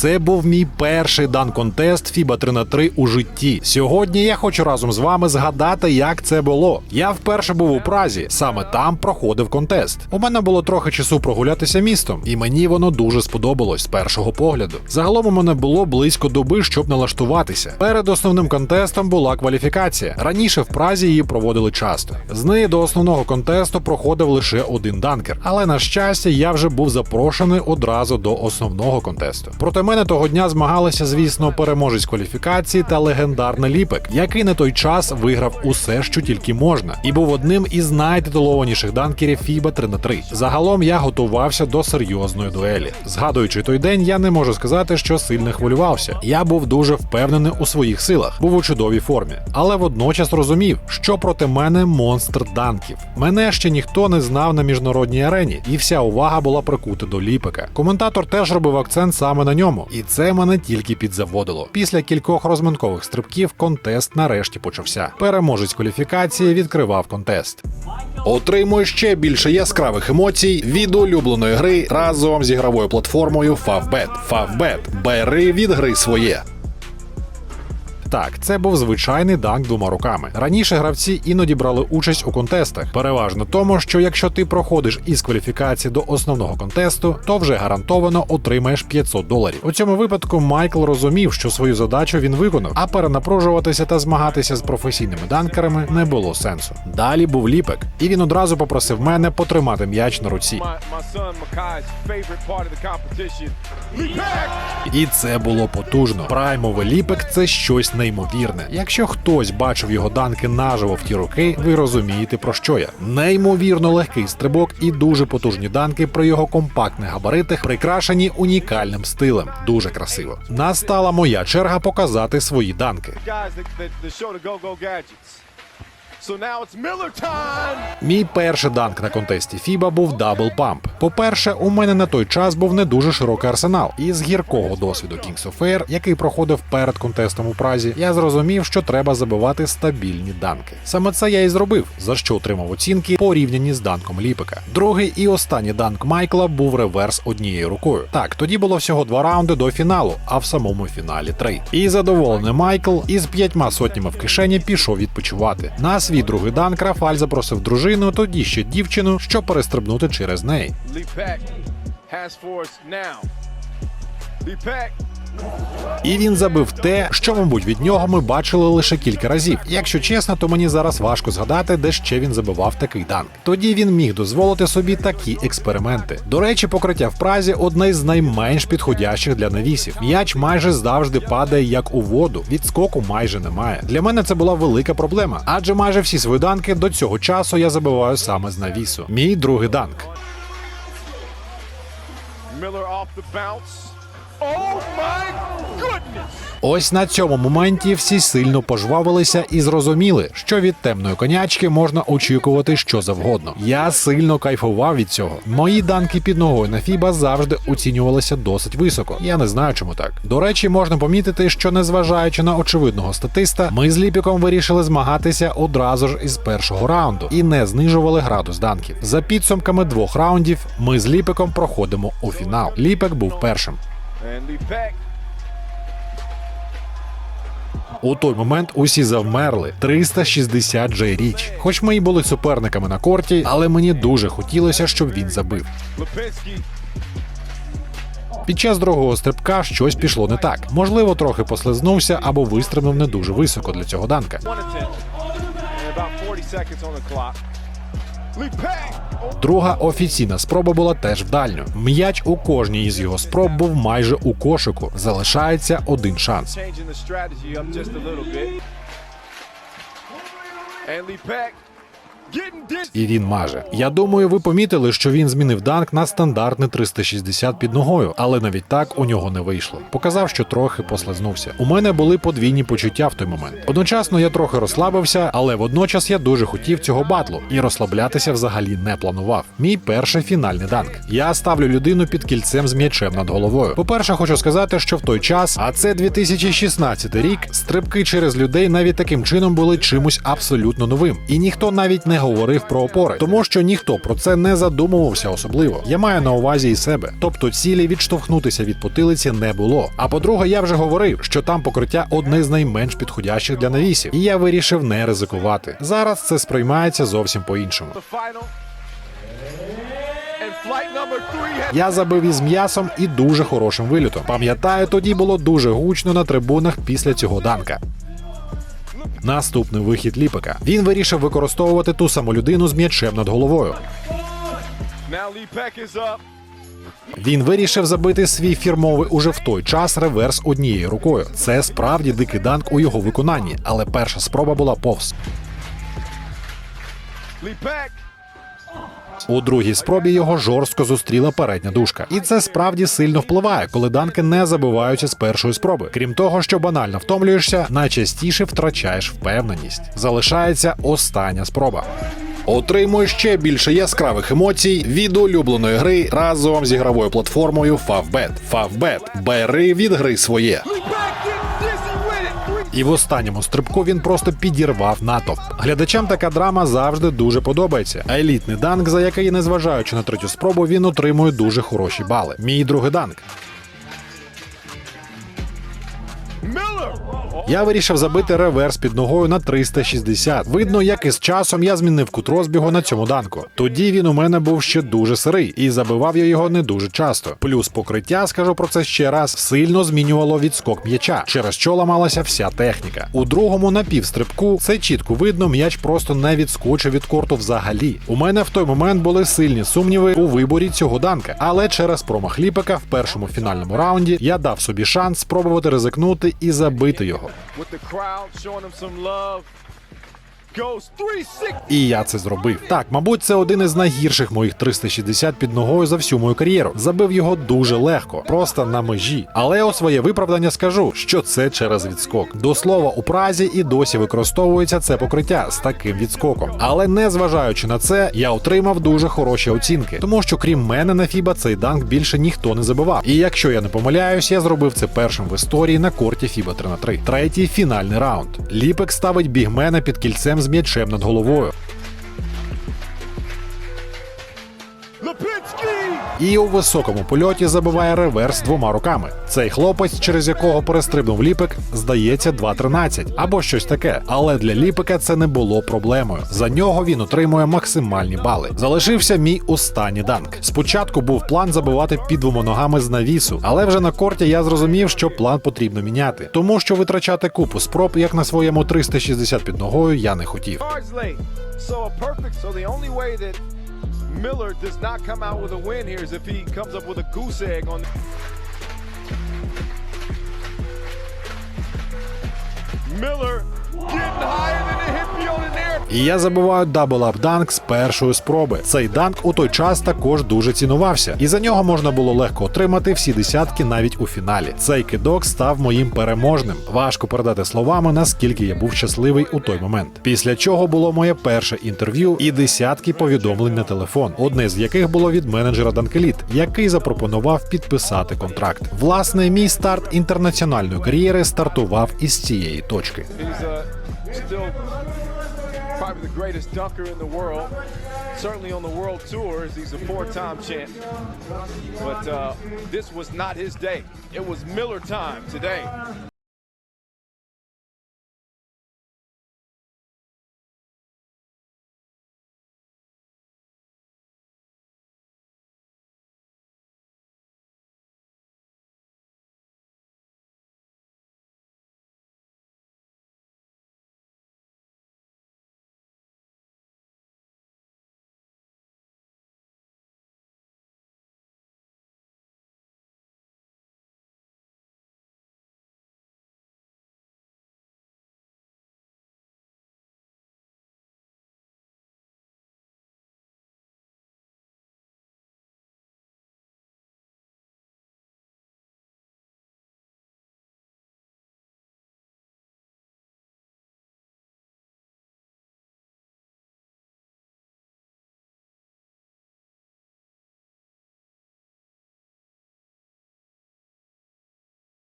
Це був мій перший дан контест FIBA 3 на 3 у житті. Сьогодні я хочу разом з вами згадати, як це було. Я вперше був у Празі, саме там проходив контест. У мене було трохи часу прогулятися містом, і мені воно дуже сподобалось з першого погляду. Загалом у мене було близько доби, щоб налаштуватися. Перед основним контестом була кваліфікація. Раніше в Празі її проводили часто. З неї до основного контесту проходив лише один данкер. Але на щастя, я вже був запрошений одразу до основного контесту. Проти мене того дня змагалися, звісно, переможець кваліфікації та легендарний ліпек, який на той час виграв усе, що тільки можна, і був одним із найтитулованіших данкерів FIBA 3 на 3 Загалом я готувався до серйозної дуелі. Згадуючи той день, я не можу сказати, що сильно хвилювався. Я був дуже впевнений у своїх силах, був у чудовій формі, але водночас розумів, що проти мене монстр данків. Мене ще ніхто не знав на міжнародній арені, і вся увага була прикута до ліпека. Коментатор теж робив акцент саме на ньому, і це мене тільки підзаводило. Після кількох розминкових стрибків контест нарешті почався. Переможець кваліфікації відкривав контест. Отримуй ще більше яскравих емоцій від улюбленої гри разом з ігровою платформою Favbet. Favbet. Бери від гри своє. Так, це був звичайний данк двома руками. Раніше гравці іноді брали участь у контестах, переважно тому, що якщо ти проходиш із кваліфікації до основного контесту, то вже гарантовано отримаєш 500 доларів. У цьому випадку Майкл розумів, що свою задачу він виконав, а перенапружуватися та змагатися з професійними данкерами не було сенсу. Далі був ліпек, і він одразу попросив мене потримати м'яч на руці. І це було потужно. Праймовий ліпек це щось неймовірне. Якщо хтось бачив його данки наживо в ті роки, ви розумієте про що я. Неймовірно легкий стрибок і дуже потужні данки при його компактних габаритах, прикрашені унікальним стилем. Дуже красиво. Настала моя черга показати свої данки. So now! Мій перший данк на контесті FIBA був дабл памп. По-перше, у мене на той час був не дуже широкий арсенал, і з гіркого досвіду Kings of Air, який проходив перед контестом у Празі, я зрозумів, що треба забивати стабільні данки. Саме це я і зробив, за що отримав оцінки порівняні з данком Ліпека. Другий і останній данк Майкла був реверс однією рукою. Так, тоді було всього два раунди до фіналу, а в самому фіналі три. І задоволений Майкл із п'ятьма сотнями в кишені пішов відпочивати. На свій другий дан крафаль запросив дружину, тоді ще дівчину, щоб перестрибнути через неї. І він забив те, що, мабуть, від нього ми бачили лише кілька разів. Якщо чесно, то мені зараз важко згадати, де ще він забивав такий данк. Тоді він міг дозволити собі такі експерименти. До речі, покриття в празі одне з найменш підходящих для навісів. М'яч майже завжди падає як у воду. Відскоку майже немає. Для мене це була велика проблема, адже майже всі свої данки до цього часу я забиваю саме з навісу. Мій другий данк. Miller off the bounce. Ось на цьому моменті всі сильно пожвавилися і зрозуміли, що від темної конячки можна очікувати що завгодно. Я сильно кайфував від цього. Мої данки під ногою на Фіба завжди оцінювалися досить високо. Я не знаю, чому так. До речі, можна помітити, що незважаючи на очевидного статиста, ми з Ліпіком вирішили змагатися одразу ж із першого раунду і не знижували градус данків. За підсумками двох раундів, ми з Ліпиком проходимо у фінал. Ліпек був першим. У той момент усі завмерли 360 Джей Річ. Хоч ми й були суперниками на корті, але мені дуже хотілося, щоб він забив. Під час другого стрибка щось пішло не так. Можливо, трохи послизнувся або вистрибнув не дуже високо для цього данка. Друга офіційна спроба була теж вдальньо. М'яч у кожній із його спроб був майже у кошику. Залишається один шанс. And Lee back. І він маже. Я думаю, ви помітили, що він змінив данк на стандартний 360 під ногою, але навіть так у нього не вийшло. Показав, що трохи послизнувся. У мене були подвійні почуття в той момент. Одночасно я трохи розслабився, але водночас я дуже хотів цього батлу і розслаблятися взагалі не планував. Мій перший фінальний данк. Я ставлю людину під кільцем з м'ячем над головою. По-перше, хочу сказати, що в той час, а це 2016 рік, стрибки через людей навіть таким чином були чимось абсолютно новим, і ніхто навіть не говорив про опори, тому що ніхто про це не задумувався особливо. Я маю на увазі і себе. Тобто цілі відштовхнутися від потилиці не було. А по-друге, я вже говорив, що там покриття одне з найменш підходящих для навісів, і я вирішив не ризикувати. Зараз це сприймається зовсім по-іншому. Я забив із м'ясом і дуже хорошим вилітом. Пам'ятаю, тоді було дуже гучно на трибунах після цього данка. Наступний вихід Ліпика. Він вирішив використовувати ту саму людину з м'ячем над головою. Він вирішив забити свій фірмовий уже в той час реверс однією рукою. Це справді дикий данк у його виконанні, але перша спроба була повз. Peck. У другій спробі його жорстко зустріла передня дужка. І це справді сильно впливає, коли данки не забиваються з першої спроби. Крім того, що банально втомлюєшся, найчастіше втрачаєш впевненість. Залишається остання спроба. Отримуй ще більше яскравих емоцій від улюбленої гри разом з ігровою платформою Favbet. Favbet. Бери від гри своє. І в останньому стрибку він просто підірвав натовп. Глядачам така драма завжди дуже подобається. А елітний данк, за який, незважаючи на третю спробу, він отримує дуже хороші бали. Мій другий данк. Я вирішив забити реверс під ногою на 360. Видно, як із часом я змінив кут розбігу на цьому данку. Тоді він у мене був ще дуже сирий, і забивав я його не дуже часто. Плюс покриття, скажу про це ще раз, сильно змінювало відскок м'яча, через що ламалася вся техніка. У другому напівстрибку це чітко видно, м'яч просто не відскочив від корту взагалі. У мене в той момент були сильні сумніви у виборі цього данка, але через промах ліпика в першому фінальному раунді я дав собі шанс спробувати ризикнути і забити його. І я це зробив. Так, мабуть, це один із найгірших моїх 360 під ногою за всю мою кар'єру. Забив його дуже легко, просто на межі. Але у своє виправдання скажу, що це через відскок. До слова, у празі і досі використовується це покриття з таким відскоком. Але не зважаючи на це, я отримав дуже хороші оцінки, тому що крім мене на Фіба цей данк більше ніхто не забивав. І якщо я не помиляюсь, я зробив це першим в історії на корті Фіба 3 на 3 Третій фінальний раунд. Ліпек ставить бігмена під кільцем з м'ячем над головою. І у високому польоті забиває реверс двома руками. Цей хлопець, через якого перестрибнув ліпик, здається 2.13 або щось таке. Але для ліпика це не було проблемою. За нього він отримує максимальні бали. Залишився мій останній данк. Спочатку був план забивати під двома ногами з навісу, але вже на корті я зрозумів, що план потрібно міняти, тому що витрачати купу спроб, як на своєму 360 під ногою, я не хотів. So a perfect. So the only way that Miller does not come out with a win here is if he comes up with a goose egg on. Miller getting І я забуваю дабл-ап данк з першої спроби. Цей данк у той час також дуже цінувався, і за нього можна було легко отримати всі десятки навіть у фіналі. Цей кидок став моїм переможним. Важко передати словами, наскільки я був щасливий у той момент. Після чого було моє перше інтерв'ю і десятки повідомлень на телефон, одне з яких було від менеджера Данкеліт, який запропонував підписати контракт. Власне, мій старт інтернаціональної кар'єри стартував із цієї точки. Probably the greatest dunker in the world. Certainly on the world tour, as he's a four-time champ. But uh, this was not his day. It was Miller time today.